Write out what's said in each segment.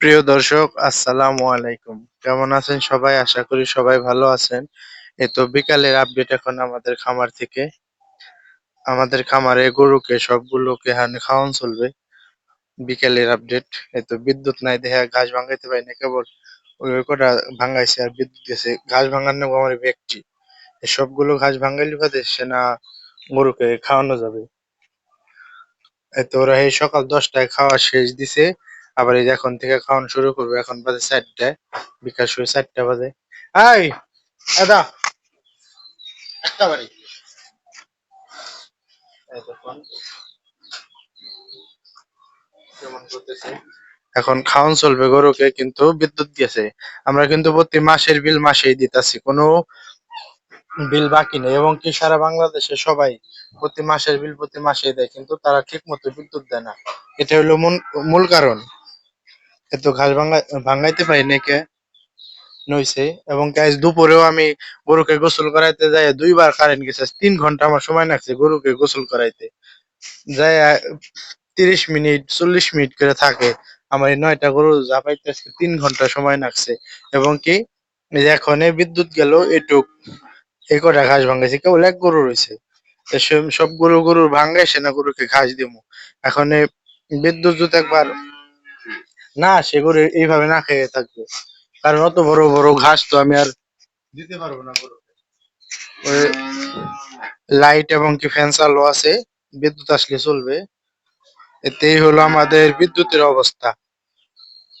প্রিয় দর্শক, আসসালামু আলাইকুম। কেমন আছেন সবাই? আশা করি সবাই ভালো আছেন। এই তো বিকালের আপডেট এখন আমাদের খামার থেকে। আমাদের খামারে গরুকে সবগুলোকে হানে খাওয়ান চলবে। বিকালের আপডেট এই তো বিদ্যুৎ নাই দেখে ঘাস ভাঙাইতে পারি না, কেবল ওই কটা ভাঙাইছে আর বিদ্যুৎ গেছে ঘাস ভাঙার নেব আমার ব্যক্তি। সবগুলো ঘাস ভাঙাইলে বাদে সে না গরুকে খাওয়ানো যাবে। এই তো ওরা এই সকাল দশটায় খাওয়া শেষ দিছে। আবার এই যে এখন থেকে খাওয়ানো শুরু করবে এখন বাজে চারটায় বিকাশ শুরু চারটা বাজে। আই দাদা একটা বাড়ি। এখন খাওয়ান চলবে গরুকে কিন্তু বিদ্যুৎ দিয়েছে আমরা কিন্তু প্রতি মাসের বিল মাসেই দিতেছি কোনো বিল বাকি নেই। এবং কি সারা বাংলাদেশে সবাই প্রতি মাসের বিল প্রতি মাসেই দেয় কিন্তু তারা ঠিক মতো বিদ্যুৎ দেয় না। এটা হলো মূল মূল কারণ। এত ঘাস ভাঙা ভাঙাইতে পারি নাকি নইছে। এবং গাইজ দুপুরেও আমি গরুকে গোসল করাইতে যাই দুইবার কারেন্ট গেছে। তিন ঘণ্টা আমার সময় লাগছে গরুকে গোসল করাইতে। যাই তিরিশ মিনিট, চল্লিশ মিনিট করে থাকে। আমার এই নয়টা গরু জাপাইতে আজকে তিন ঘণ্টা সময় লাগছে। এবং কি এখন বিদ্যুৎ গেল, এটুক। এই কটা ঘাস ভাঙাইছে, কেবল এক গরু রয়েছে সব- গরু গরুর ভাঙ্গাইছে না গরুকে ঘাস দিব এখন বিদ্যুৎ যদি একবার না সেগুলো এইভাবে না খেয়ে থাকবে। কারণ অত বড় বড় ঘাস তো আমি আর দিতে পারব না লাইট এবং কি ফ্যান চালু আছে বিদ্যুৎ আসলে চলবে। এতেই হলো আমাদের বিদ্যুতের অবস্থা।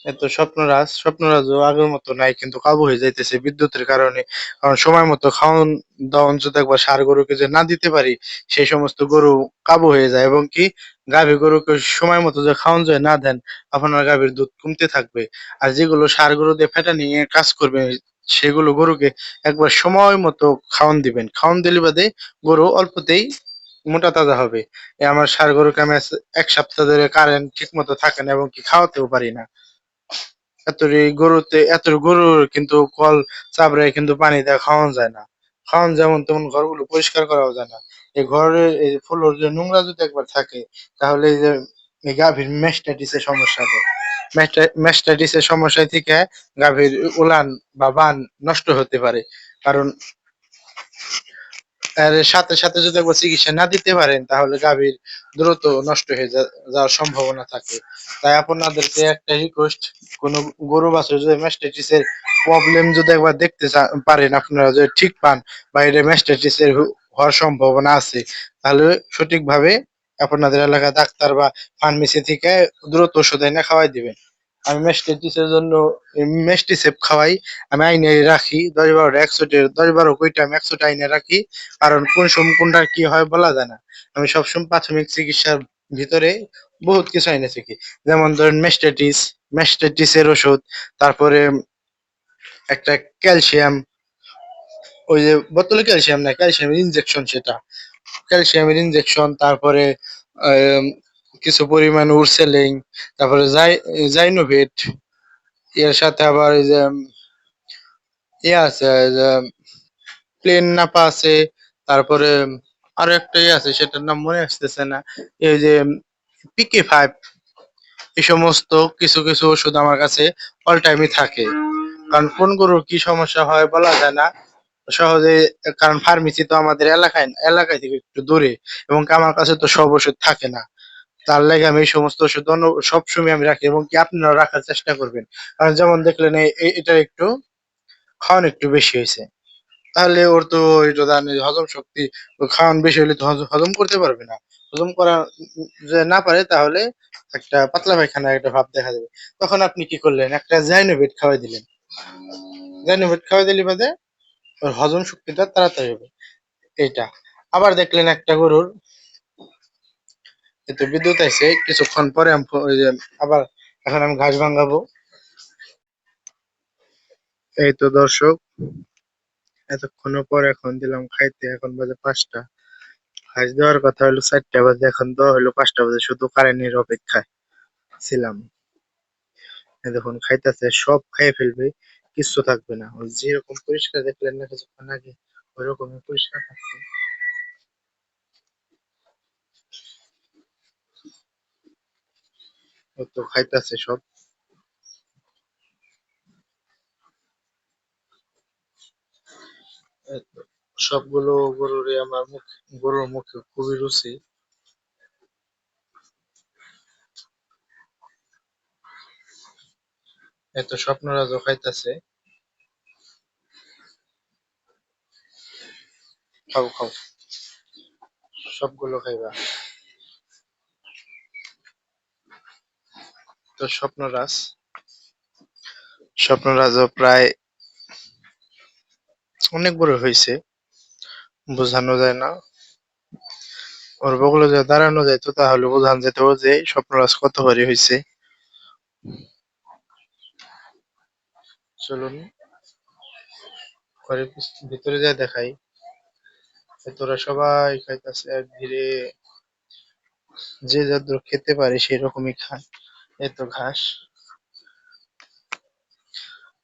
এত স্বপ্নরাজ স্বপ্নরাজও আগের মতো নাই, কিন্তু কাবু হয়ে যাইতেছে বিদ্যুতের কারণে। কারণ সময় মতো খাওয়ান, দাওয়ান যদি একবার সার গরুকে যে না দিতে পারি, সেই সমস্ত গরু কাবু হয়ে যায় এবং কি গাভী গরুকে সময় মতো যে খাওয়ান যায় না দেন, আপনার গাভীর দুধ কমতে থাকবে। আর যেগুলো সার গরু দিয়ে ফেটা নিয়ে কাজ করবে, সেগুলো গরুকে একবার সময় মতো খাওয়ান দিবেন। খাওয়ান দিলে বাদে গরু অল্পতেই মোটা তাজা হবে। আমার ষাঁড় গরুকে আমি এক সপ্তাহ ধরে কারেন্ট ঠিক মতো থাকে না এবং কি খাওয়াতেও পারি না। এতরি গরুতে এত গরুর কিন্তু কল চাপড়ায় কিন্তু পানি দেওয়া খাওয়ানো যায় না। খাওয়ান যেমন তেমন ঘরগুলো পরিষ্কার করাও যায় না। এই ঘরের এই ফ্লোর যে নোংরা যদি একবার থাকে, তাহলে এই যে গাভীর মেস্টাইটিসের সমস্যা হবে মেস্টাইটিসের সমস্যা থেকে গাভীর উলান বা বান নষ্ট হতে পারে। কারণ এর সাথে সাথে যদি একবার চিকিৎসা না দিতে পারেন, তাহলে গাভীর দ্রুত নষ্ট হয়ে যাওয়ার সম্ভাবনা থাকে। তাই আপনাদেরকে একটা রিকোয়েস্ট কোন গরু বাছুর যদি ম্যাস্টাইটিস এর প্রবলেম যদি একবার দেখতে পারেন, আপনারা যদি ঠিক পান বা এটা ম্যাস্টাইটিস এর হ- হওয়ার সম্ভাবনা আছে, তাহলে সঠিকভাবে আপনাদের এলাকার ডাক্তার বা ফার্মেসি থেকে দ্রুত ওষুধ এনে খাওয়াই দিবেন। আমি ম্যাস্টাইটিসের জন্য মেস্টিসেপ খাওয়াই। আমি আইনে রাখি, দশ বারোটা একশোটা দশ বারো কইটা আমি একশোটা আইনে রাখি। কারণ কোন সময় কোনটা কি হয় বলা যায় না। আমি সবসময় প্রাথমিক চিকিৎসার ভিতরে বহুত কিছু আইনে থাকি। যেমন ধরেন মেস্টেটিস মেস্টাইটিস এর ওষুধ, তারপরে একটা ক্যালসিয়াম ওই যে বোতলে ক্যালসিয়াম না ক্যালসিয়ামের ইনজেকশন সেটা। ক্যালসিয়ামের ইনজেকশন তারপরে কিছু পরিমাণ উরসেলিং তারপরে জাই জাইনোভেট এর সাথে আবার এই যে ইয়ে আছে প্লেন নাপা আছে। তারপরে আরও একটা ইয়ে আছে, সেটার নাম মনে আসতেছে না। এই যে, পিকে ফাইভ। এই সমস্ত কিছু কিছু ওষুধ আমার কাছে অল টাইমই থাকে। কারণ কোন গরুর কি সমস্যা হয় বলা যায় না। সহজে, কারণ ফার্মেসি তো আমাদের এলাকায় এলাকায় থেকে একটু দূরে। এবং আমার কাছে তো সব ওষুধ থাকে না। তার লাগে আমি এই সমস্ত ওষুধ অন্য- সবসময় আমি রাখি এবং কি আপনারা রাখার চেষ্টা করবেন। কারণ যেমন দেখলেন এটা একটু খাওয়ান একটু বেশি হয়েছে। তাহলে ওর তো এটা হজম শক্তি খাওয়ান বেশি হলে তো হজ- হজম করতে পারবে না। হজম করা যে না পারে তাহলে একটা পাতলা পায়খানা একটা ভাব দেখা যাবে তখন আপনি কি করলেন? একটা জাইনোভেট খাওয়াই দিলেন। জাইনোভেট খাওয়াই দিলে বাদে ওর হজম শক্তিটা তাড়াতাড়ি হবে। এটা আবার দেখলেন একটা গরুর এতে বিদ্যুৎ আছে কিছুক্ষণ পরে আবার এখন আমি ঘাস ভাঙাবো। এই তো দর্শক এতক্ষণ পর এখন দিলাম খাইতে, এখন বাজে পাঁচটা। ঘাস দেওয়ার কথা হলো চারটা বাজে, এখন দেওয়া হলো পাঁচটা বাজে, শুধু কারেন্টের অপেক্ষায় ছিলাম। দেখুন, খাইতেছে, সব খাইয়ে ফেলবে, কিচ্ছু থাকবে না। যেরকম পরিষ্কার দেখলেন না কিছুক্ষণ আগে ওইরকমই পরিষ্কার থাকবে। কত খাইতাছে সব! সবগুলো গরুরই আমার মুখ, গরুর মুখে খুবই রুচি। এত স্বপ্নরাজও খাইতাছে। খাও খাও। সবগুলো খাইবা। তো স্বপ্নরাজ স্বপ্নরাজও প্রায় অনেক বড় হয়েছে, বোঝানো যায় না। ওর বগলে যদি দাঁড়ানো যাইতো তাহলে বোঝানো যেত যে স্বপ্নরাজ কত ভারী হয়েছে। চলুন, ঘরের ভিতরে যা দেখাই। তোরা সবাই খাইতেছে এক ধীরে যে যত খেতে পারে সেই রকমই খায়। এত ঘাস।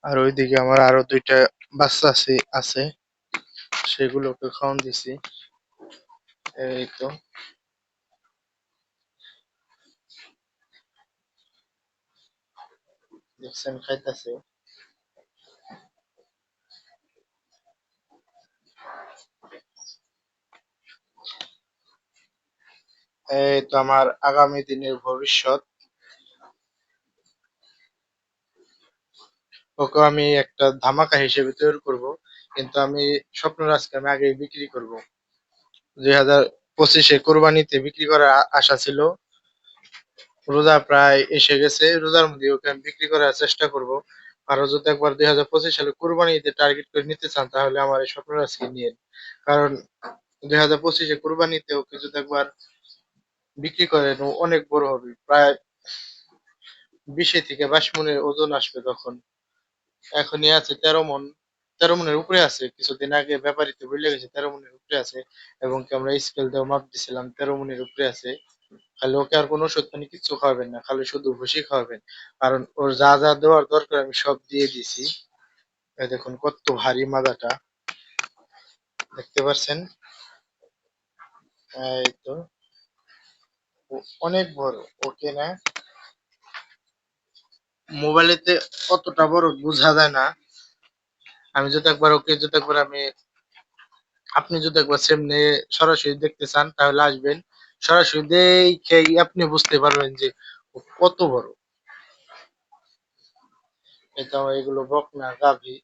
আর ওইদিকে আমার আরও দুইটা বাচ্চা আছে আছে। সেগুলোকে খাওয়ান দিছি। এই তো। দেখছেন, খাইতেছে। এই তো আমার আগামী দিনের ভবিষ্যৎ। ওকে আমি একটা ধামাকা হিসেবে তৈরি করব, কিন্তু আমি স্বপ্নরাজকে আমি আগে বিক্রি করব। দুই হাজার পঁচিশে কোরবানিতে বিক্রি করার আশা ছিল। রোজা প্রায় এসে গেছে, রোজার মধ্যে ওকে আমি বিক্রি করার চেষ্টা করব। আরও যদি একবার দুই হাজার পঁচিশ সালে কোরবানিতে টার্গেট করে নিতে চান, তাহলে আমার এই স্বপ্নরাজকে নিয়ে কারণ দুই হাজার পঁচিশে কোরবানিতে ওকে যদি একবার বিক্রি করেন অনেক বড় হবে। প্রায় বিশে থেকে বাইশ মনের ওজন আসবে তখন। এখনই আছে তেরো মন, তেরো মনের উপরে আছে। কিছুদিন আগে ব্যাপারীতে বলে গেছে, তেরো মনের উপরে আছে এবং কি আমরা স্কেল দিয়েও মাপ দিছিলাম, তেরো মনের উপরে আছে। খালি ওকে আর কোনো ওষুধ পানি কিচ্ছু খাওয়াবেন না, খালি শুধু ভুসি খাওয়াবেন। কারণ ওর যা যা দেওয়ার দরকার আমি সব দিয়ে দিছি। দেখুন কত ভারী মাদাটা। দেখতে পাচ্ছেন এই তো অনেক বড়, ওকে না? মোবাইলেতে অতটা বড় বোঝা যায় না। আমি যদি একবার ওকে, যদি একবার আমি, আপনি যদি একবার সামনে সরাসরি দেখতে চান, তাহলে আসবেন। সরাসরি দেখে আপনি বুঝতে পারবেন যে কত বড়। এটা এগুলো বকনা গাভী।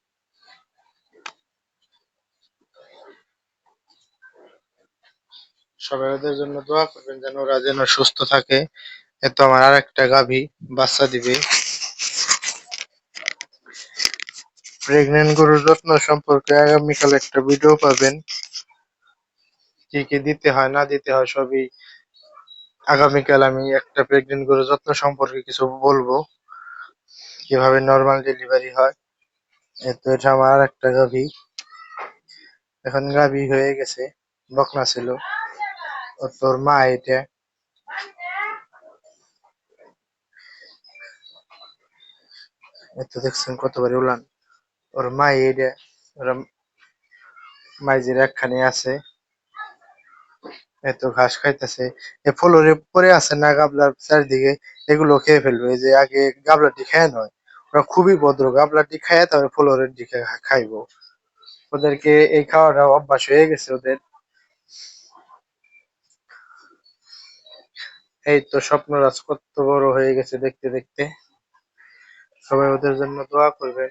সবাই ওদের জন্য দোয়া করবেন যেন ওরা যেন সুস্থ থাকে। এ আমার আর একটা গাভী, বাচ্চা দিবে। প্রেগনেন্ট গরুর যত্ন সম্পর্কে আগামীকাল একটা ভিডিও পাবেন। কি কি দিতে হয়, না দিতে হয় সবই আগামীকাল আমি একটা প্রেগনেন্ট গরুর যত্ন সম্পর্কে কিছু বলব। কীভাবে নর্মাল ডেলিভারি হয় এই তো এটা আমার একটা গাভী। এখন গাভী হয়ে গেছে, বকনা ছিল। তোর মা এটা। এই তো দেখছেন কতবার উলান। ওর মা এটা ওর মাইজের একখানি আছে, এত ঘাস খাইতেছে। এ ফলরে পরে আছে না গাবলার চারিদিকে, এগুলো খেয়ে ফেলবে। যে আগে গাবলাটি খায় নয়, ওরা খুবই ভদ্র। গাবলাটি খায় তারপরে ফলরের দিকে খাইবো। ওদেরকে এই খাওয়াটা অভ্যাস হয়ে গেছে ওদের। এই তো স্বপ্নরাজ কত বড় হয়ে গেছে দেখতে দেখতে। সবাই ওদের জন্য দোয়া করবেন।